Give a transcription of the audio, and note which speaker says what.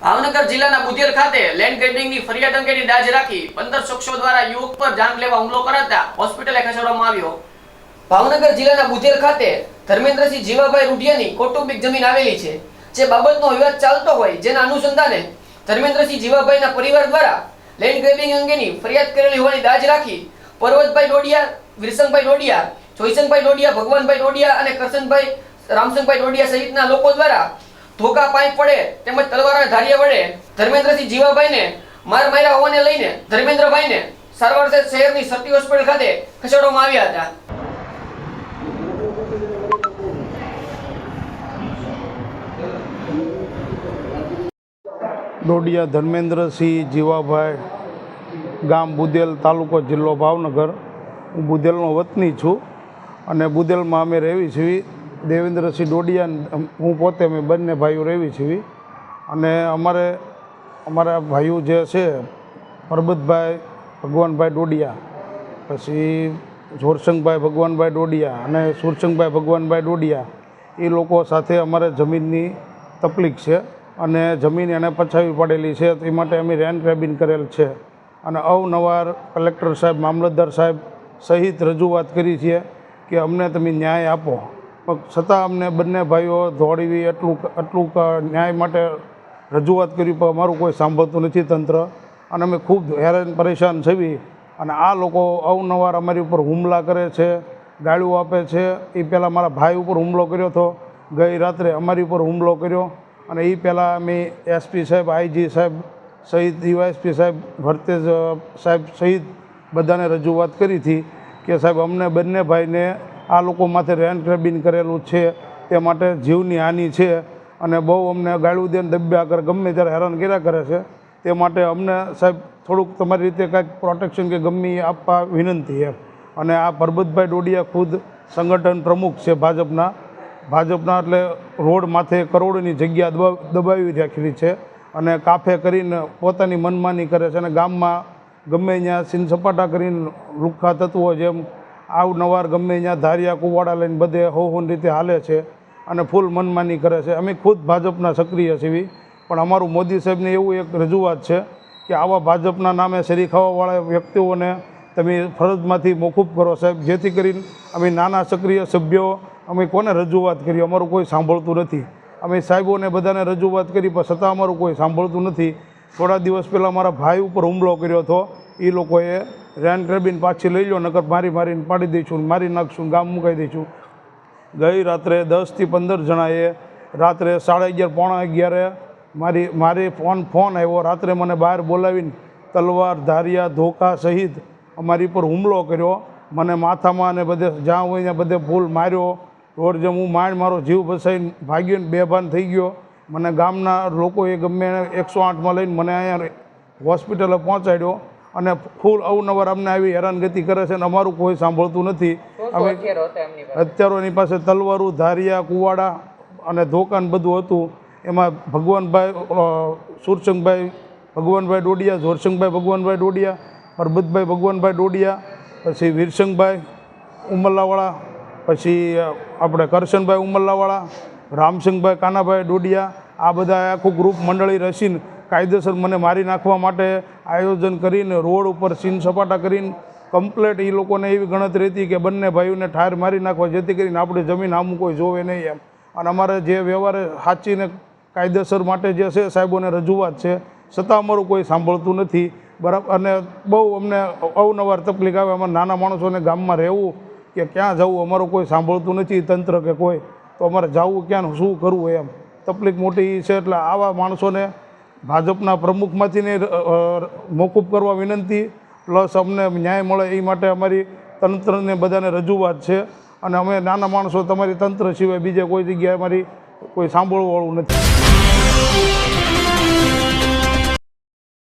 Speaker 1: ભાવનગર જિલ્લાના બુધેલ ખાતે લેન્ડ ગ્રેબિંગની ફરિયાદ અંગેની દાજ રાખી પંદર શખ્સો દ્વારા યુવક પર જાન લેવા હુમલો કરાતા હોસ્પિટલે ખસેડવામાં આવ્યો. ભાવનગર જિલ્લાના બુધેલ ખાતે ધર્મેન્દ્રસિંહ જીવાભાઈ રૂઢિયાની કૌટુંબિક જમીન આવેલી છે, જે બાબતનો વિવાદ ચાલતો હોય જેના અનુસંધાને ધર્મેન્દ્રસિંહ જીવાભાઈના પરિવાર દ્વારા લેન્ડ ગ્રેબિંગ અંગેની ફરિયાદ કરેલી હોવાની દાજ રાખી પર્વતભાઈ ડોડિયા, વિરસંગભાઈ ડોડિયા જોઈસંગભાઈ ડોડિયા, ભગવાનભાઈ ડોડિયા અને કરશનભાઈ, રામસંગભાઈ ડોડિયા સહિતના લોકો દ્વારા ધોકા પાઇપ પડે તેમજ તલવાર ધારિયા વડે ધર્મેન્દ્રસિંહ જીવાભાઈને માર માર્યા હોવાને લઈને ધર્મેન્દ્રભાઈને સારવાર અર્થે શહેરની સતી હોસ્પિટલ ખાતે ખસેડવામાં આવ્યા હતા.
Speaker 2: ડોડિયા ધર્મેન્દ્રસિંહ જીવાભાઈ, ગામ બુદેલ તાલુકો જિલ્લો ભાવનગર. હું બુદેલનો વતની છું અને બુદેલમાં અમે રહેવી છીએ દેવેન્દ્રસિંહ ડોડિયા હું પોતે, અમે બંને ભાઈઓ રહેવી છીએ. અને અમારે, અમારા ભાઈઓ જે છે પરબતભાઈ ભગવાનભાઈ ડોડિયા, પછી જોરસંગભાઈ ભગવાનભાઈ ડોડિયા અને સુરસંગભાઈ ભગવાનભાઈ ડોડિયા, એ લોકો સાથે અમારે જમીનની તકલીફ છે અને જમીન એને પછાવી પડેલી છે. તે માટે અમે રેન ગ્રેબિન કરેલ છે. અને અવનવાર કલેક્ટર સાહેબ, મામલતદાર સાહેબ સહિત રજૂઆત કરી છે કે અમને તમે ન્યાય આપો. પણ છતાં અમને બંને ભાઈઓ દોડવી એટલું એટલું ન્યાય માટે રજૂઆત કરી, પણ અમારું કોઈ સાંભળતું નથી તંત્ર. અને અમે ખૂબ હેરાન પરેશાન છવી. અને આ લોકો અવનવાર અમારી ઉપર હુમલા કરે છે, ગાળું આપે છે. એ પહેલાં મારા ભાઈ ઉપર હુમલો કર્યો હતો. ગઈ રાત્રે અમારી ઉપર હુમલો કર્યો. અને એ પહેલાં અમે એસપી સાહેબ આઈજી સાહેબ સહિત ડીવાયએસપી સાહેબ, ભરતેજ સાહેબ સહિત બધાને રજૂઆત કરી હતી કે સાહેબ, અમને બંને ભાઈને આ લોકો માથે રેન ગ્રેબિંગ કરેલું છે, તે માટે જીવની હાનિ છે અને બહુ અમને ગાળું દે દબ્યા કરે ગમે ત્યારે હેરાન કર્યા કરે છે. તે માટે અમને સાહેબ થોડુંક તમારી રીતે કાંઈક પ્રોટેક્શન કે ગમે આપવા વિનંતી એમ અને આ પરબતભાઈ ડોડિયા ખુદ સંગઠન પ્રમુખ છે ભાજપના. ભાજપના એટલે રોડ માથે કરોડોની જગ્યા દબા- દબાવી રાખેલી છે અને કાફે કરીને પોતાની મનમાની કરે છે અને ગામમાં ગમે ત્યાં સીન સપાટા કરીને લુખ્ખા તત્વો જેમ અવનવાર ગમે ત્યાં ધારિયા કુવાડા લઈને બધે હોહુન રીતે હાલે છે અને ફૂલ મનમાની કરે છે. અમે ખુદ ભાજપના સક્રિય છીએ પણ અમારું મોદી સાહેબને એવું એક રજૂઆત છે કે આવા ભાજપના નામે શરીખાવાવાળા વ્યક્તિઓને તમે ફરજમાંથી મોકૂફ કરો સાહેબ. જેથી કરીને અમે નાના સક્રિય સભ્યો, અમે કોને રજૂઆત કરી અમારું કોઈ સાંભળતું નથી. અમે સાહેબોને બધાને રજૂઆત કરી પણ છતાં અમારું કોઈ સાંભળતું નથી. થોડા દિવસ પહેલાં મારા ભાઈ ઉપર હુમલો કર્યો હતો. એ લોકોએ રેન ગ્રેબિન પાછી લઈ લો નકર મારી મારીને પાડી દઈશું, મારી નાખશું, ગામ મુકાઈ દઈશું. ગઈ રાત્રે દસથી પંદર જણાએ રાત્રે સાડા અગિયાર, પોણા અગિયારે મારી મારી ફોન ફોન આવ્યો. રાત્રે મને બહાર બોલાવીને તલવાર, ધારિયા, ધોકા સહિત અમારી પર હુમલો કર્યો. મને માથામાં અને બધે જ્યાં હોય ત્યાં બધે ફૂલ માર્યો. રોડ જેમ હું માંડ મારો જીવ બસાઈને ભાગ્યો ને બેભાન થઈ ગયો. મને ગામના લોકોએ ગમે એકસો આઠમાં લઈને મને અહીંયા હોસ્પિટલે પહોંચાડ્યો. અને ફૂલ અવનવાર અમને આવી હેરાનગતિ કરે છે અને અમારું કોઈ સાંભળતું નથી. અમે અત્યારોની પાસે? તલવારું ધારિયા કુવાડા અને ધોકાન બધું હતું. એમાં ભગવાનભાઈ સુરસંગભાઈ ભગવાનભાઈ ડોડિયા જોરસંગભાઈ ભગવાનભાઈ ડોડિયા પરબતભાઈ ભગવાનભાઈ ડોડિયા પછી વીરસંગભાઈ ઉમલ્લાવાળા પછી આપણે કરશનભાઈ ઉમલ્લાવાળા રામસિંગભાઈ કાનાભાઈ ડોડિયા આ બધા આખું ગ્રુપ મંડળી રસીને કાયદેસર મને મારી નાખવા માટે આયોજન કરીને, રોડ ઉપર સીન સપાટા કરીને કમ્પ્લેટ એ લોકોને એવી ગણતરી હતી કે બંને ભાઈઓને ઠાર મારી નાખવા, જેથી કરીને આપણી જમીન આમ કોઈ જોવે નહીં એમ. અને અમારે જે વ્યવહારે સાચીને કાયદેસર માટે જે છે, સાહેબોને રજૂઆત છે છતાં અમારું કોઈ સાંભળતું નથી. બરાબર અને બહુ અમને અવનવાર તકલીફ આવે, અમારા નાના માણસોને ગામમાં રહેવું કે ક્યાં જવું, અમારું કોઈ સાંભળતું નથી તંત્ર કે કોઈ. તો અમારે જવું ક્યાં શું કરવું એમ. તકલીફ મોટી છે, એટલે આવા માણસોને ભાજપના પ્રમુખમાંથીને મોકૂફ કરવા વિનંતી, પ્લસ અમને ન્યાય મળે એ માટે અમારી તંત્રને બધાને રજૂઆત છે. અને અમે નાના માણસો, તમારી તંત્ર સિવાય બીજે કોઈ જગ્યાએ અમારી કોઈ સાંભળવાવાળું નથી.